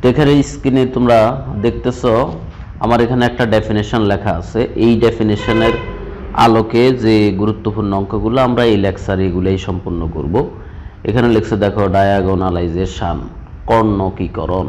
তো এখানে স্ক্রিনে তোমরা দেখতেছ, আমার এখানে একটা ডেফিনেশন লেখা আছে। এই ডেফিনেশনের আলোকে যে গুরুত্বপূর্ণ অঙ্কগুলো আমরা এই লেকচারে এগুলোই সম্পূর্ণ করব। এখানে লিখছে, দেখো ডায়াগোনালাইজেশন কর্ণকীকরণ।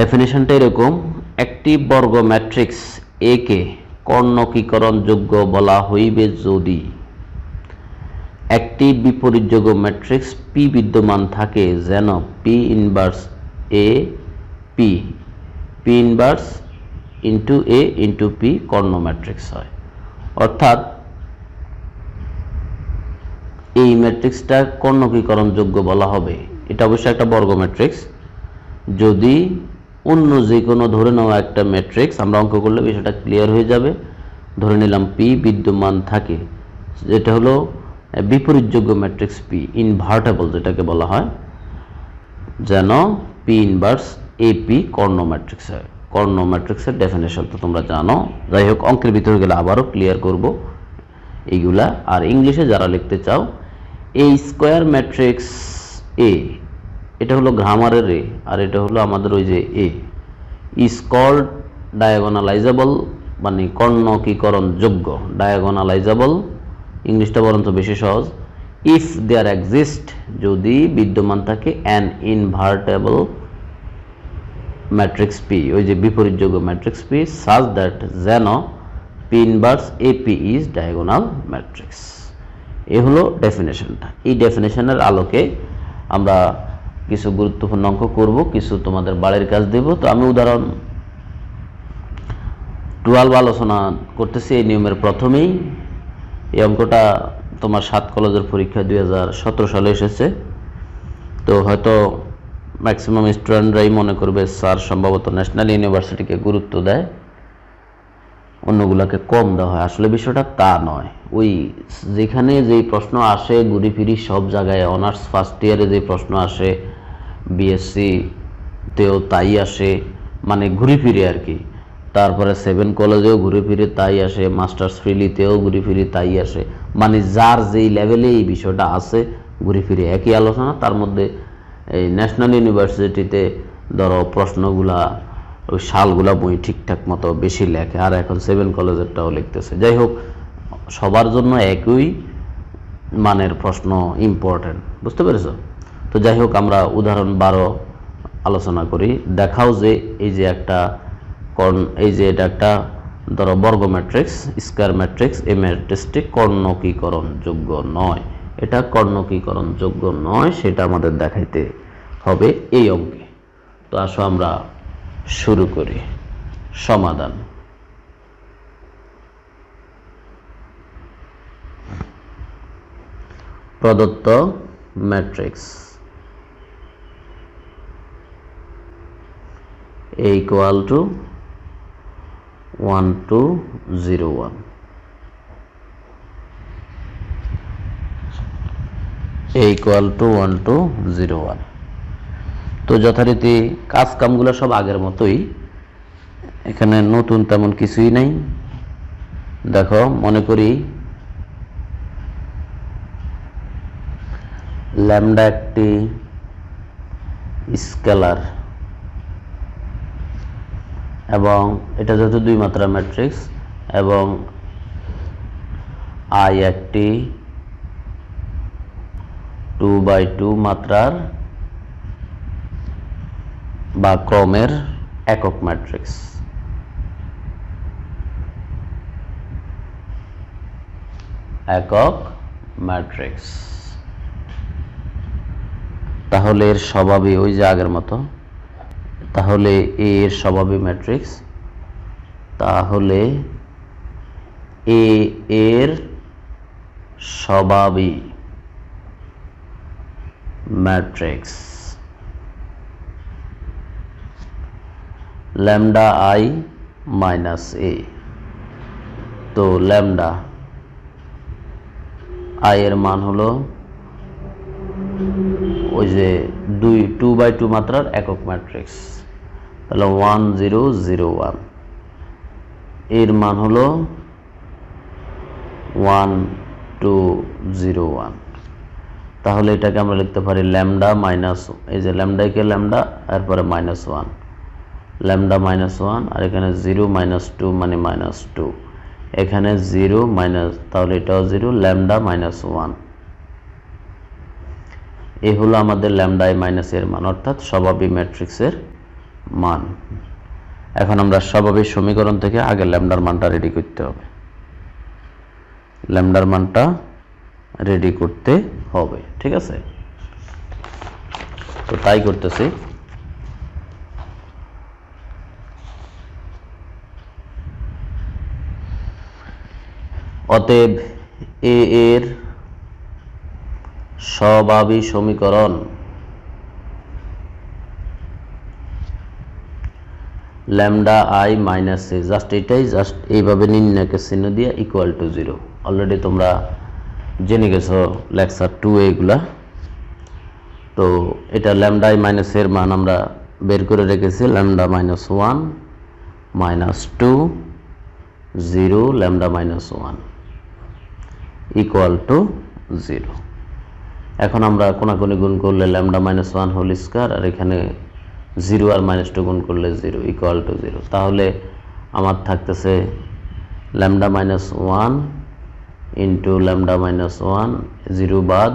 ডেফিনেশনটা এরকম, একটি বর্গ ম্যাট্রিক্স এ কে কর্ণকীকরণযোগ্য বলা হইবে যদি একটি বিপরীতযোগ্য ম্যাট্রিক্স পি বিদ্যমান থাকে যেন P inverse A P P inverse into A into P Karna matrix হয়। অর্থাৎ এই ম্যাট্রিক্সটা কর্ণকীকরণযোগ্য বলা হবে। এটা অবশ্যই একটা বর্গ ম্যাট্রিক্স। যদি অন্য যে কোনো ধরে নেওয়া একটা ম্যাট্রিক্স, আমরা অঙ্ক করলে বিষয়টা ক্লিয়ার হয়ে যাবে। ধরে নিলাম পি বিদ্যমান থাকে। যেটা হলো বিপরীতযোগ্য ম্যাট্রিক্স পি ইনভার্টেবল যেটাকে বলা হয়, যেন পি ইনভার্স এপি কর্ণ ম্যাট্রিক্স হয়। কর্ণ ম্যাট্রিক্সের ডেফিনেশন তো তোমরা জানো। যাই হোক অঙ্কের ভিতরে গেলে আবারও ক্লিয়ার করব এইগুলা। আর ইংলিশে যারা লিখতে চাও এই স্কোয়ার ম্যাট্রিক্স এ এটা হলো গ্রামারের এ আর এটা হলো আমাদের ওই যে এ ইজ কল্ড ডায়াগোনালাইজেবল মানে কর্ণকীকরণ যোগ্য ডায়াগোনালাইজেবল ইংলিশটা বরঞ্চ বেশি সহজ। ইফ দেয়ার এক্সিস্ট যদি বিদ্যমান থাকে অ্যান ইনভার্টেবল ম্যাট্রিক্স পি ওই যে বিপরীতযোগ্য ম্যাট্রিক্স পি সাজ দ্যাট যেন P inverse A P is diagonal matrix এ হলো ডেফিনেশনটা এই ডেফিনেশনের আলোকে আমরা কিছু গুরুত্বপূর্ণ অঙ্ক করব, কিছু তোমাদের বাড়ির কাজ দেব। তো আমি উদাহরণ টুয়েলভ আলোচনা করতেছি, এই নিয়মের প্রথমেই। এই অঙ্কটা তোমার সাত কলেজের পরীক্ষা দুই হাজার সতেরো সালে এসেছে। তো হয়তো ম্যাক্সিমাম স্টুডেন্টরাই মনে করবে স্যার সম্ভবত ন্যাশনাল ইউনিভার্সিটিকে গুরুত্ব দেয়, অন্যগুলোকে কম দেওয়া হয়। আসলে বিষয়টা তা নয়। ওই যেখানে যেই প্রশ্ন আসে ঘুরি ফিরি সব জায়গায় অনার্স ফার্স্ট ইয়ারে যে প্রশ্ন আসে বিএসসি তেও তাই আসে মানে ঘুরি ফিরে আর কি। তারপরে সেভেন কলেজেও ঘুরে ফিরে তাই আসে মাস্টার্স ফ্রিলিতেও ঘুরে ফিরে তাই আসে। মানে যার যেই লেভেলে এই বিষয়টা আছে, ঘুরে ফিরে একই আলোচনা। তার মধ্যে এই ন্যাশনাল ইউনিভার্সিটিতে ধরো প্রশ্নগুলা, ওই সালগুলা বই ঠিকঠাক মতো বেশি লেখে। আর এখন সেভেন কলেজেরটাও লিখতেছে। যাই হোক, সবার জন্য একই মানের প্রশ্ন ইম্পর্টেন্ট বুঝতে পেরেছ? তো যাই হোক, আমরা উদাহরণ বারো আলোচনা করি। দেখাও যে এই যে একটা এই যে এটা একটা, ধরো বর্গ ম্যাট্রিক্স, স্কোয়ার ম্যাট্রিক্স, এই ম্যাট্রিক্সটি কর্ণকীকরণ যোগ্য নয়। এটা কর্ণকীকরণ যোগ্য নয়, সেটা আমাদের দেখাইতে হবে এই অঙ্কে। তো আসো আমরা শুরু করি। সমাধান। প্রদত্ত matrix. A equal to one two zero one A equal to one two zero one তো যথারীতি কাজ কামগুলো সব আগের মতোই। এখানে নতুন তেমন কিছুই নাই। দেখো, মনে করি ল্যামডা একটি স্কেলার। এবং এটা যেহেতু দুই মাত্রা ম্যাট্রিক্স এবং আই একটি টু বাই টু মাত্রার বা ক্রমের একক ম্যাট্রিক্স। একক ম্যাট্রিক্স। তাহলে এর স্বভাবই ওই যে আগের মতো। তাহলে এ এর স্বভাবই ম্যাট্রিক্স তাহলে এ এর স্বভাবই matrix lambda I minus A তো ল্যামডা আই এর মান হলো ওই যে দুই টু বাই টু মাত্রার একক ম্যাট্রিক্স তাহলে ওয়ান জিরো জিরো ওয়ান। এর মান হলো ওয়ান টু জিরো ওয়ান। তাহলে এটাকে আমরা লিখতে পারি ল্যামডা মাইনাস, এই যে ল্যামডাকে ল্যামডা? এরপরে minus one. Lambda minus one আর এখানে জিরো মাইনাস টু মানে মাইনাস টু। এখানে জিরো মাইনাস, তাহলে এটাও জিরো, ল্যামডা মাইনাস ওয়ান। এই হলো আমাদের ল্যামডা মাইনাস এর মান, অর্থাৎ স্বভাবী ম্যাট্রিক্সের মান। এখন আমরা স্বভাবী সমীকরণ থেকে আগে ল্যামডার মানটা রেডি করতে হবে। ল্যামডার মানটা রেডি করতে হবে, ঠিক আছে? তো তাই করতেছি। অতএব এ এর স্বভাবী সমীকরণ lambda I minus A just এটাই জাস্ট এইভাবে নির্ণয়কে চিহ্ন দিয়ে ইকুয়াল টু জিরো অলরেডি তোমরা জেনে গেছো লেকচার টু এগুলা। তো এটা ল্যামডা আই মাইনাস এর মান আমরা বের করে রেখেছি, lambda minus one minus two, zero, lambda minus one equal to zero এখন আমরা কোনাকুনি গুণ করলে lambda minus one whole square, আর এখানে জিরো আর মাইনাস টু গুণ করলে জিরো ইকুয়াল টু জিরো। তাহলে আমার থাকতেছে lambda minus one into lambda minus one zero বাদ,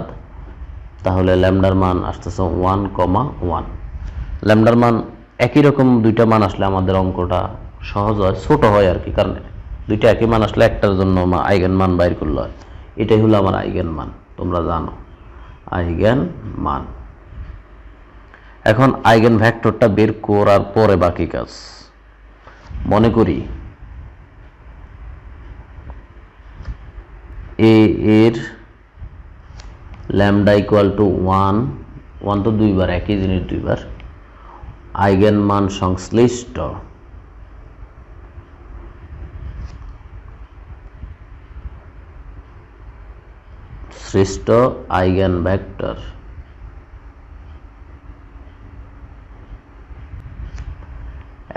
তাহলে ল্যামডার মান আসতেছে ওয়ান কমা ওয়ান ল্যামডার মান একই রকম দুইটা মান আসলে আমাদের অঙ্কটা সহজ হয়, ছোট হয় আর কি, কারণ দুইটা একই মান আসলে একটার জন্য আইগেন মান বাইর করলে হয়। এটাই হলো আমার আইগেন মান, তোমরা জানো। আইগেন মান। এখন আইগেন ভ্যাক্টরটা বের করার পরে বাকি কাজ। মনে করি এ এর lambda equal to one one তো দুইবার, একই জিনিস দুইবার। আইগেন মান সংশ্লিষ্ট। সৃষ্ট eigen vector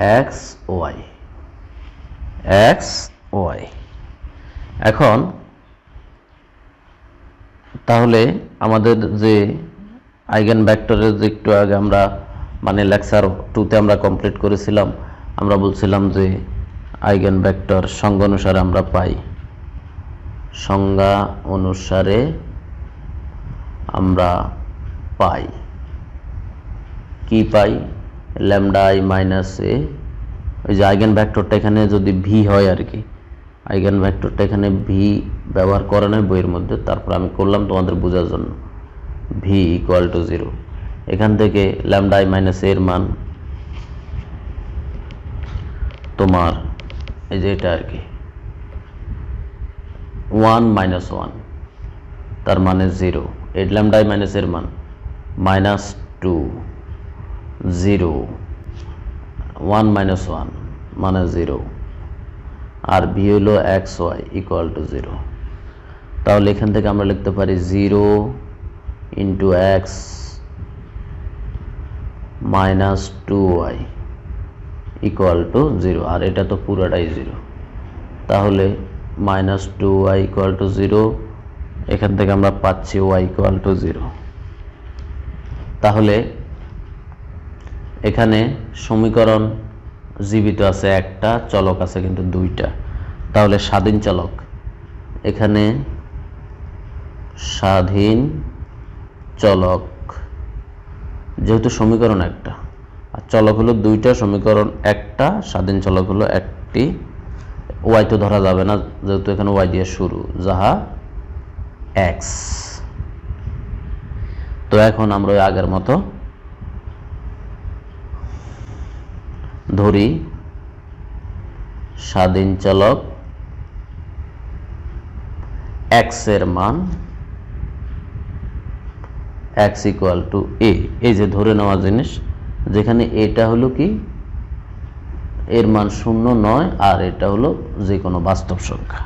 X Y X Y. এখন তাহলে আমাদের যে আইগেন ভেক্টরের যে একটু আগে আমরা মানে লেকচার টুতে আমরা কমপ্লিট করেছিলাম, আমরা বলছিলাম যে আইগেন ভেক্টর সঙ্গ অনুসারে আমরা পাই। সংজ্ঞা অনুসারে আমরা পাই। কি পাই? ল্যামডা আই মাইনাস এ, ওই যে আইগেন ভ্যাক্টরটা এখানে যদি ভি হয় আর কি আইগেন ভ্যাক্টরটা এখানে ভি ব্যবহার করে নাই বইয়ের মধ্যে, তারপর আমি করলাম তোমাদের বোঝার জন্য। ভি ইকুয়াল টু জিরো এখান থেকে ল্যামডা আই মাইনাস এর মান তোমার, এই যে এটা আর কি ওয়ান মাইনাস ওয়ান তার মানে জিরো এইট ল্যামডাই মাইনাস এর মান minus two zero. One minus one মানে জিরো। আর ভি হলো X Y equal to zero. তাহলে এখান থেকে আমরা লিখতে পারি zero into X minus two Y equal to zero. আর এটা তো পুরোটাই জিরো। তাহলে minus two Y equal to zero. এখান থেকে আমরা পাচ্ছি ওয়াই ইকুয়াল টু জিরো। তাহলে এখানে সমীকরণ জীবিত আছে একটা, চলক আছে কিন্তু দুইটা। তাহলে স্বাধীন চলক। এখানে স্বাধীন চলক, যেহেতু সমীকরণ একটা। আর চলক হলো দুইটা, সমীকরণ একটা, স্বাধীন চলক হলো একটি। ওয়াই তো ধরা যাবে না, যেহেতু এখানে ওয়াই দিয়ে শুরু। যাহা এক্স তো এখন আমরা আগের মতো ধরি স্বাধীন চলক এক্সের মান এক্স ইকুয়াল টু এ এই যে ধরে নেওয়া জিনিস, যেখানে এটা হলো কি? এর মান শূন্য নয়, আর এটা হলো যে কোনো বাস্তব সংখ্যা।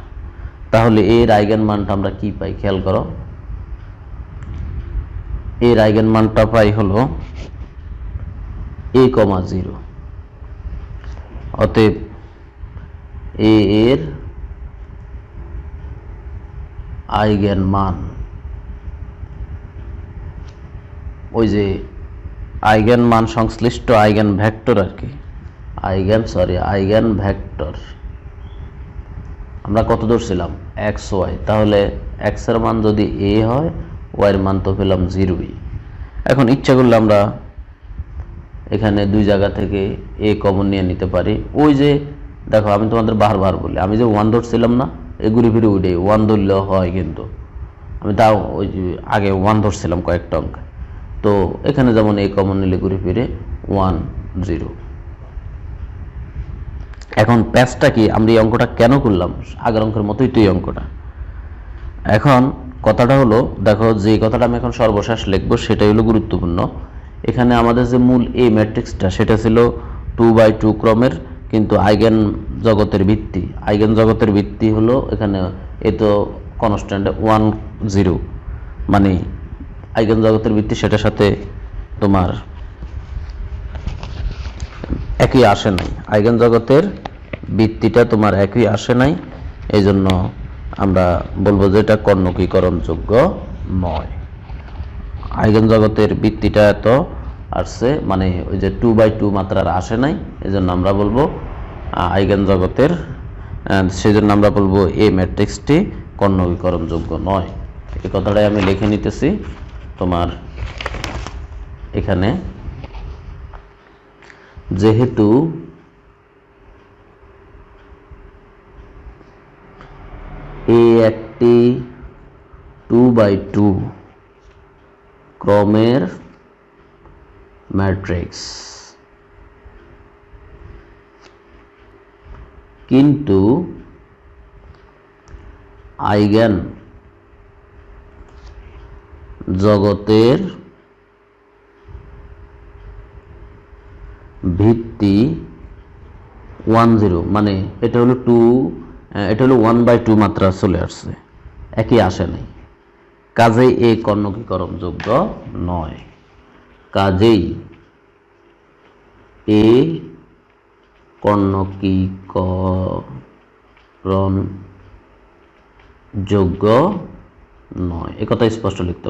তাহলে এর আইগেন মানটা আমরা কি পাই? খেয়াল করো। এর আইগেন মানটা পাই হলো এ কমা জিরো। অতএব এ এর আইগেন মান। ওই যে আইগেন মান সংশ্লিষ্ট আইগেন ভেক্টর আর কি। Eigen sorry eigen vector. আমরা কত ধরছিলাম এক্স ওয়াই তাহলে এক্সের মান যদি এ হয় ওয়াই এর মান তো পেলাম জিরোই এখন ইচ্ছা করলে আমরা এখানে দুই জায়গা থেকে এ কমন নিয়ে নিতে পারি। ওই যে, দেখো, আমি তোমাদের বারবার বলি, আমি যে ওয়ান ধরছিলাম না, এ ঘুরে ফিরে উঠে ওয়ান ধরলেও হয় কিন্তু। আমি তাও ওই আগে ওয়ান ধরছিলাম কয়েকটা অঙ্ক। তো এখানে যেমন এ কমন নিলে ঘুরে ফিরে ওয়ান জিরো এখন প্যাচটা কি? আমরা এই অঙ্কটা কেন করলাম? আগের অঙ্কের মতোই তো এই অঙ্কটা। এখন কথাটা হলো, দেখো যে কথাটা আমি এখন সর্বশেষ লিখব, সেটাই হলো গুরুত্বপূর্ণ। এখানে আমাদের যে মূল এই ম্যাট্রিক্সটা, সেটা ছিল টু বাই টু ক্রমের কিন্তু আইগেন জগতের ভিত্তি। আইগেন জগতের ভিত্তি হলো এখানে এ তো কনস্ট্যান্ট ওয়ান জিরো মানে আইগেন জগতের ভিত্তি সেটার সাথে তোমার একই আসে নাই। আইগেন জগতের ভিত্তিটা তোমার একই আসে নাই এই জন্য আমরা বলব যে এটা কর্ণকীকরণযোগ্য নয়। আইগেন জগতের ভিত্তিটা এত আসছে মানে ওই যে টু বাই টু মাত্রার আসে নাই এই জন্য আমরা বলব আইগেন জগতের সেই জন্য আমরা বলব এই ম্যাট্রিক্সটি কর্ণকীকরণযোগ্য নয়। এই কথাটাই আমি লিখে নিতেছি তোমার এখানে। যেহেতু এ একটি টু বাই টু ক্রমের ম্যাট্রিক্স। কিন্তু আইগেন জগতের ভিত্তি ওয়ান জিরো মানে এটা হলো টু, এটা হলো ওয়ান বাই টু মাত্রা চলে আসছে, একই আসে নাই। কাজেই এই কর্ণকীকরণযোগ্য নয়। কাজেই এ কর্ণকীকরণ যোগ্য নয়। একথা স্পষ্ট লিখতে